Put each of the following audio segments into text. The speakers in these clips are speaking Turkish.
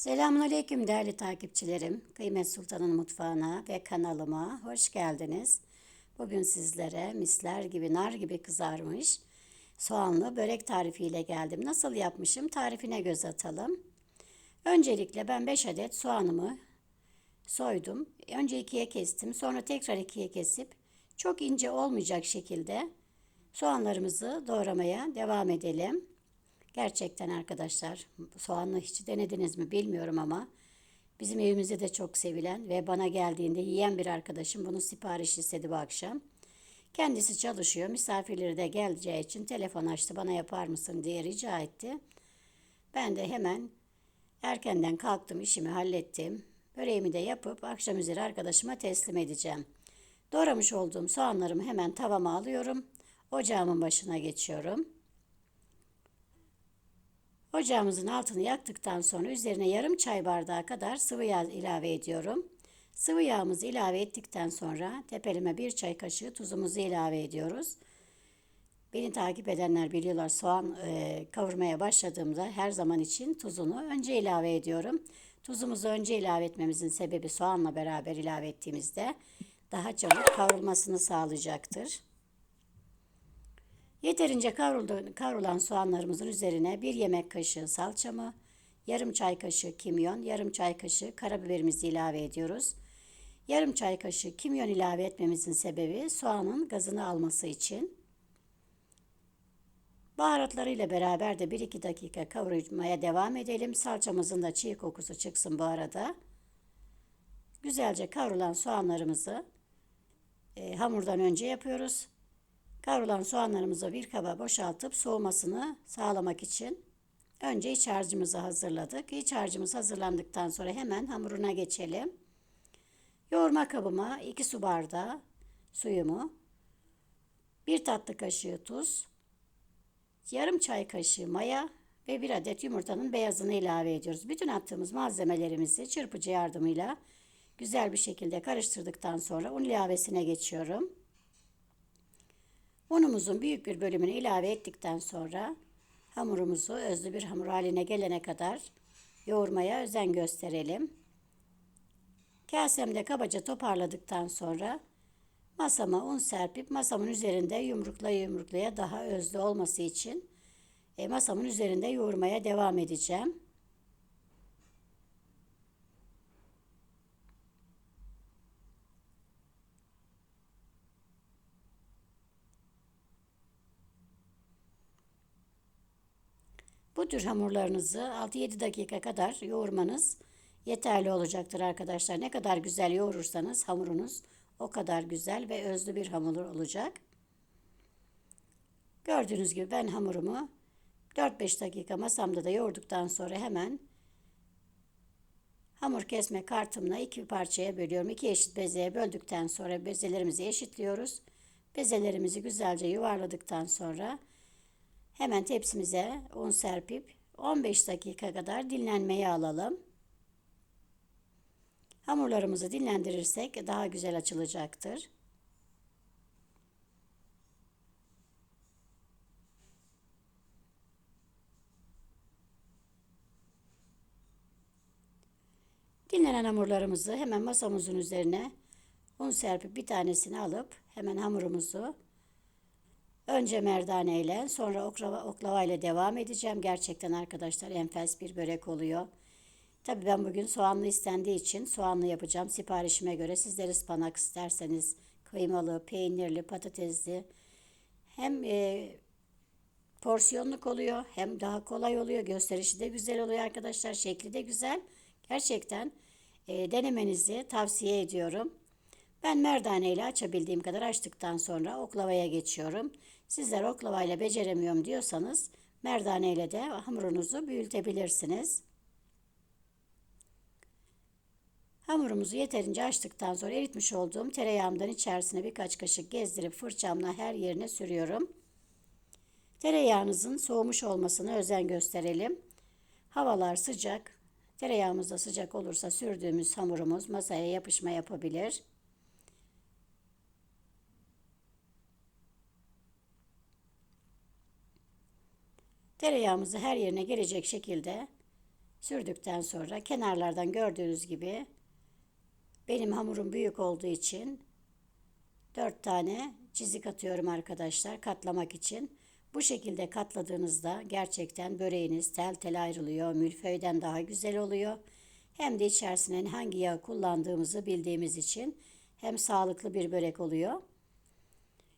Selamun Aleyküm değerli takipçilerim. Kıymet Sultan'ın mutfağına ve kanalıma hoş geldiniz. Bugün sizlere misler gibi nar gibi kızarmış soğanlı börek tarifiyle geldim. Nasıl yapmışım tarifine göz atalım. Öncelikle ben 5 adet soğanımı soydum. Önce ikiye kestim. Sonra tekrar ikiye kesip çok ince olmayacak şekilde soğanlarımızı doğramaya devam edelim. Gerçekten arkadaşlar soğanlı hiç denediniz mi bilmiyorum ama bizim evimizde de çok sevilen ve bana geldiğinde yiyen bir arkadaşım bunu sipariş istedi bu akşam. Kendisi çalışıyor. Misafirleri de geleceği için telefon açtı. Bana yapar mısın diye rica etti. Ben de hemen erkenden kalktım, işimi hallettim. Böreğimi de yapıp akşam üzeri arkadaşıma teslim edeceğim. Doğramış olduğum soğanlarımı hemen tavama alıyorum. Ocağımın başına geçiyorum. Ocağımızın altını yaktıktan sonra üzerine yarım çay bardağı kadar sıvı yağ ilave ediyorum. Sıvı yağımızı ilave ettikten sonra tepelime bir çay kaşığı tuzumuzu ilave ediyoruz. Beni takip edenler biliyorlar soğan e, kavurmaya başladığımda her zaman için tuzunu önce ilave ediyorum. Tuzumuzu önce ilave etmemizin sebebi soğanla beraber ilave ettiğimizde daha çabuk kavrulmasını sağlayacaktır. Yeterince kavruldu, kavrulan soğanlarımızın üzerine bir yemek kaşığı salçamı, yarım çay kaşığı kimyon, yarım çay kaşığı karabiberimizi ilave ediyoruz. Yarım çay kaşığı kimyon ilave etmemizin sebebi soğanın gazını alması için. Baharatlarıyla beraber de 1-2 dakika kavurmaya devam edelim. Salçamızın da çiğ kokusu çıksın bu arada. Güzelce kavrulan soğanlarımızı e, hamurdan önce yapıyoruz. Kavrulan soğanlarımızı bir kaba boşaltıp soğumasını sağlamak için önce iç harcımızı hazırladık. İç harcımız hazırlandıktan sonra hemen hamuruna geçelim. Yoğurma kabıma 2 su bardağı suyumu, 1 tatlı kaşığı tuz, yarım çay kaşığı maya ve 1 adet yumurtanın beyazını ilave ediyoruz. Bütün attığımız malzemelerimizi çırpıcı yardımıyla güzel bir şekilde karıştırdıktan sonra un ilavesine geçiyorum. Unumuzun büyük bir bölümünü ilave ettikten sonra hamurumuzu özlü bir hamur haline gelene kadar yoğurmaya özen gösterelim. Kasemde kabaca toparladıktan sonra masama un serpip masamın üzerinde yumruklaya yumruklaya daha özlü olması için e, masamın üzerinde yoğurmaya devam edeceğim. Tür hamurlarınızı 6-7 dakika kadar yoğurmanız yeterli olacaktır arkadaşlar. Ne kadar güzel yoğurursanız hamurunuz o kadar güzel ve özlü bir hamur olacak. Gördüğünüz gibi ben hamurumu 4-5 dakika masamda da yoğurduktan sonra hemen hamur kesme kartımla iki parçaya bölüyorum. İki eşit bezeye böldükten sonra bezelerimizi eşitliyoruz. Bezelerimizi güzelce yuvarladıktan sonra Hemen tepsimize un serpip 15 dakika kadar dinlenmeye alalım. Hamurlarımızı dinlendirirsek daha güzel açılacaktır. Dinlenen hamurlarımızı hemen masamızın üzerine un serpip bir tanesini alıp hemen hamurumuzu Önce merdane ile sonra oklava, oklava ile devam edeceğim. Gerçekten arkadaşlar enfes bir börek oluyor. Tabii ben bugün soğanlı istendiği için soğanlı yapacağım. Siparişime göre sizler ıspanak isterseniz kıymalı, peynirli, patatesli hem e, porsiyonluk oluyor hem daha kolay oluyor. Gösterişi de güzel oluyor arkadaşlar. Şekli de güzel. Gerçekten e, denemenizi tavsiye ediyorum. Ben merdane ile açabildiğim kadar açtıktan sonra oklavaya geçiyorum. Sizler oklavayla beceremiyorum diyorsanız merdane ile de hamurunuzu büyütebilirsiniz. Hamurumuzu yeterince açtıktan sonra eritmiş olduğum tereyağımdan içerisine birkaç kaşık gezdirip fırçamla her yerine sürüyorum. Tereyağınızın soğumuş olmasına özen gösterelim. Havalar sıcak. Tereyağımız da sıcak olursa sürdüğümüz hamurumuz masaya yapışma yapabilir. Tereyağımızı her yerine gelecek şekilde sürdükten sonra kenarlardan gördüğünüz gibi benim hamurum büyük olduğu için 4 tane çizik atıyorum arkadaşlar katlamak için. Bu şekilde katladığınızda gerçekten böreğiniz tel tel ayrılıyor. Milföyden daha güzel oluyor. Hem de içerisine hangi yağ kullandığımızı bildiğimiz için hem sağlıklı bir börek oluyor.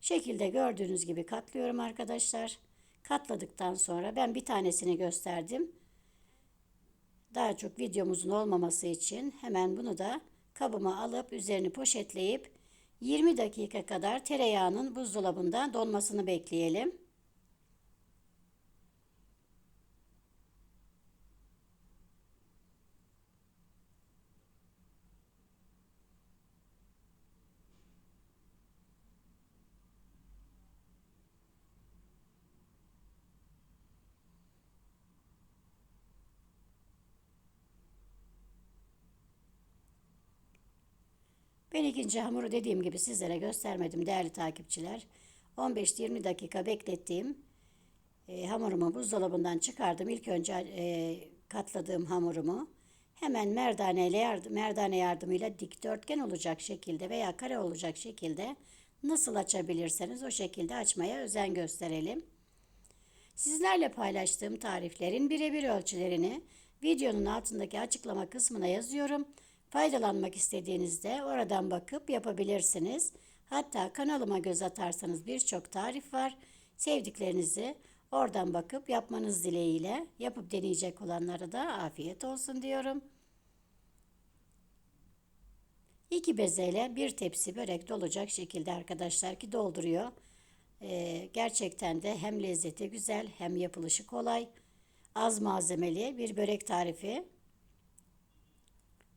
Şekilde gördüğünüz gibi katlıyorum arkadaşlar. Katladıktan sonra ben bir tanesini gösterdim. Daha çok videomuzun olmaması için hemen bunu da kabıma alıp üzerini poşetleyip 20 dakika kadar tereyağının buzdolabında donmasını bekleyelim. Ben ikinci hamuru dediğim gibi sizlere göstermedim değerli takipçiler. 15-20 dakika beklettiğim e, hamurumu buzdolabından çıkardım. İlk önce e, katladığım hamurumu hemen merdane, yardım, merdane yardımıyla dikdörtgen olacak şekilde veya kare olacak şekilde nasıl açabilirseniz o şekilde açmaya özen gösterelim. Sizlerle paylaştığım tariflerin birebir ölçülerini videonun altındaki açıklama kısmına yazıyorum. Faydalanmak istediğinizde oradan bakıp yapabilirsiniz. Hatta kanalıma göz atarsanız birçok tarif var. Sevdiklerinizi oradan bakıp yapmanız dileğiyle yapıp deneyecek olanlara da afiyet olsun diyorum. İki bezeyle bir tepsi börek dolacak şekilde arkadaşlar ki dolduruyor. Ee, gerçekten de hem lezzeti güzel hem yapılışı kolay. Az malzemeli bir börek tarifi.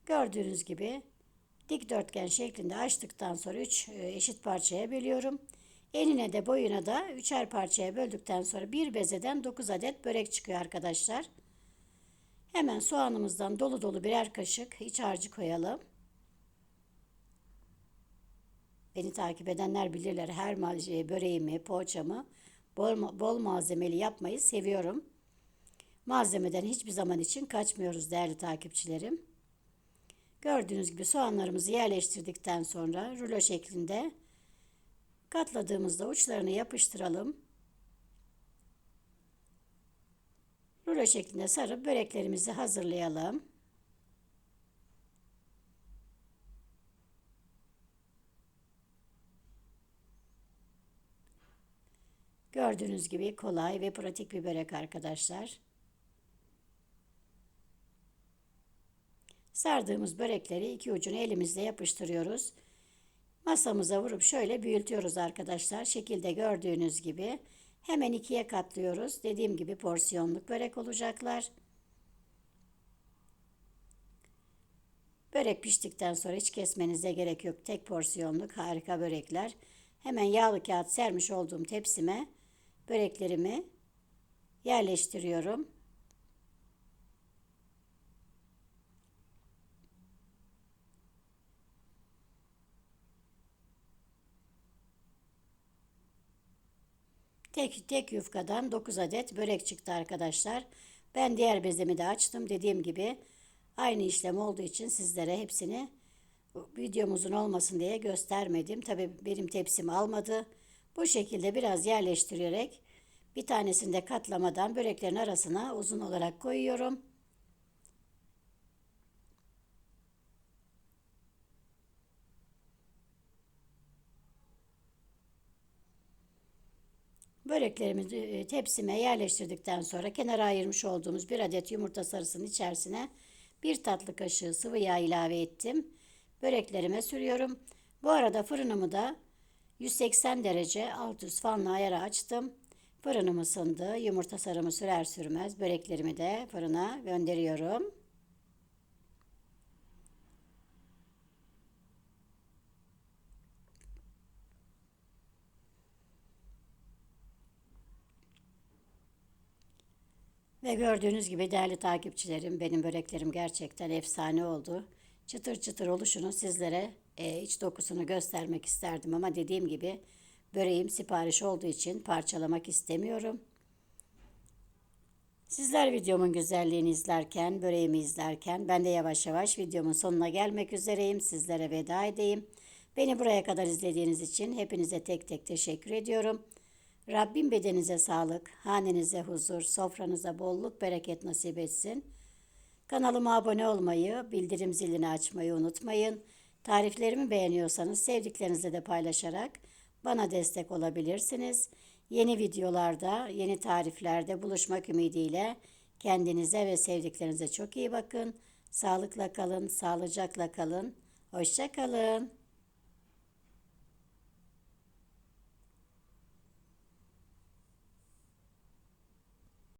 Gördüğünüz gibi dikdörtgen şeklinde açtıktan sonra 3 e, eşit parçaya bölüyorum. Enine de boyuna da üçer parçaya böldükten sonra bir bezeden 9 adet börek çıkıyor arkadaşlar. Hemen soğanımızdan dolu dolu birer kaşık iç harcı koyalım. Beni takip edenler bilirler her malzeme, böreğimi, poğaçamı bol, bol malzemeli yapmayı seviyorum. Malzemeden hiçbir zaman için kaçmıyoruz değerli takipçilerim. Gördüğünüz gibi soğanlarımızı yerleştirdikten sonra rulo şeklinde katladığımızda uçlarını yapıştıralım. Rulo şeklinde sarıp böreklerimizi hazırlayalım. Gördüğünüz gibi kolay ve pratik bir börek arkadaşlar. Sardığımız börekleri iki ucunu elimizle yapıştırıyoruz. Masamıza vurup şöyle büyütüyoruz arkadaşlar. Şekilde gördüğünüz gibi hemen ikiye katlıyoruz. Dediğim gibi porsiyonluk börek olacaklar. Börek piştikten sonra hiç kesmenize gerek yok. Tek porsiyonluk harika börekler. Hemen yağlı kağıt sermiş olduğum tepsime böreklerimi yerleştiriyorum. Tek, tek yufkadan 9 adet börek çıktı arkadaşlar. Ben diğer bezemi de açtım. Dediğim gibi aynı işlem olduğu için sizlere hepsini videomuzun olmasın diye göstermedim. Tabi benim tepsim almadı. Bu şekilde biraz yerleştirerek bir tanesini de katlamadan böreklerin arasına uzun olarak koyuyorum. Böreklerimizi e, tepsime yerleştirdikten sonra kenara ayırmış olduğumuz bir adet yumurta sarısının içerisine bir tatlı kaşığı sıvı yağ ilave ettim. Böreklerime sürüyorum. Bu arada fırınımı da 180 derece alt üst fanlı ayara açtım. Fırınım ısındı. Yumurta sarımı sürer sürmez böreklerimi de fırına gönderiyorum. Ve gördüğünüz gibi değerli takipçilerim benim böreklerim gerçekten efsane oldu. Çıtır çıtır oluşunu sizlere e, iç dokusunu göstermek isterdim ama dediğim gibi böreğim sipariş olduğu için parçalamak istemiyorum. Sizler videomun güzelliğini izlerken, böreğimi izlerken ben de yavaş yavaş videomun sonuna gelmek üzereyim. Sizlere veda edeyim. Beni buraya kadar izlediğiniz için hepinize tek tek teşekkür ediyorum. Rabbim bedenize sağlık, hanenize huzur, sofranıza bolluk, bereket nasip etsin. Kanalıma abone olmayı, bildirim zilini açmayı unutmayın. Tariflerimi beğeniyorsanız sevdiklerinizle de paylaşarak bana destek olabilirsiniz. Yeni videolarda, yeni tariflerde buluşmak ümidiyle kendinize ve sevdiklerinize çok iyi bakın. Sağlıkla kalın, sağlıcakla kalın. Hoşça kalın.